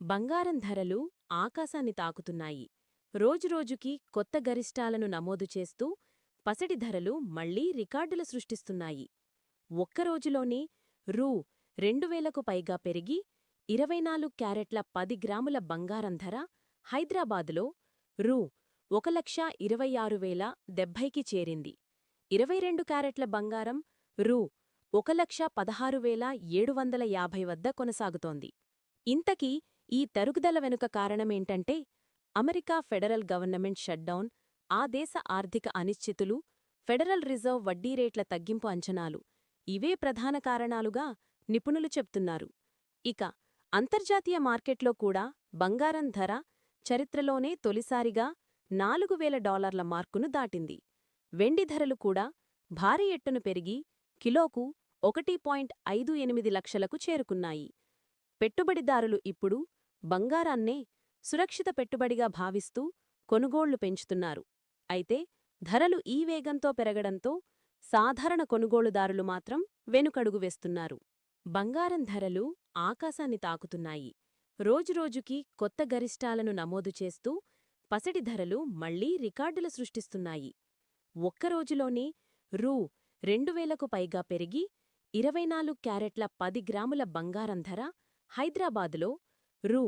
బంగారం ధరలు ఆకాశాన్ని తాకుతున్నాయి. రోజురోజుకీ కొత్త గరిష్టాలను నమోదు చేస్తూ పసిడి ధరలు మళ్ళీ రికార్డులు సృష్టిస్తున్నాయి. ఒక్కరోజులోనే రూ. రెండువేలకు పైగా పెరిగి ఇరవై నాలుగు క్యారెట్ల పది గ్రాముల బంగారం ధర హైదరాబాదులో రూ. ఒక లక్ష ఇరవై ఆరు వేల డెబ్భైకి చేరింది. ఇరవై రెండు క్యారెట్ల బంగారం రూ. ఒక లక్ష పదహారు వేల ఏడు వందల యాభై వద్ద కొనసాగుతోంది. ఇంతకీ ఈ తరుగుదల వెనుక కారణమేంటంటే అమెరికా ఫెడరల్ గవర్నమెంట్ షట్డౌన్ ఆ దేశ ఆర్థిక అనిశ్చితులు ఫెడరల్ రిజర్వ్ వడ్డీ రేట్ల తగ్గింపు అంచనాలు. ఇవే ప్రధాన కారణాలుగా నిపుణులు చెప్తున్నారు. ఇక అంతర్జాతీయ మార్కెట్లో కూడా బంగారం ధర చరిత్రలోనే తొలిసారిగా నాలుగు వేల డాలర్ల మార్కును దాటింది. వెండి ధరలు కూడా భారీ ఎట్టును పెరిగి కిలోకు ఒకటి పాయింట్ ఐదు ఎనిమిది లక్షలకు చేరుకున్నాయి. పెట్టుబడిదారులు ఇప్పుడు బంగారాన్నే సురక్షిత పెట్టుబడిగా భావిస్తూ కొనుగోళ్ళు పెంచుతున్నారు. అయితే ధరలు ఈ వేగంతో పెరగడంతో సాధారణ కొనుగోలుదారులు మాత్రం వెనుకడుగు వేస్తున్నారు. బంగారం ధరలు ఆకాశాన్ని తాకుతున్నాయి. రోజురోజుకి కొత్త గరిష్టాలను నమోదు చేస్తూ పసిడి ధరలు మళ్ళీ రికార్డులు సృష్టిస్తున్నాయి. ఒక్కరోజులోనే రూ. రెండువేలకు పైగా పెరిగి ఇరవై నాలుగు క్యారెట్ల పది గ్రాముల బంగారం ధర హైదరాబాదులో రూ.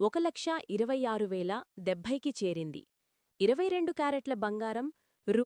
ఒక లక్ష ఇరవై ఆరు వేల డెబ్భైకి చేరింది. ఇరవై రెండు క్యారెట్ల బంగారం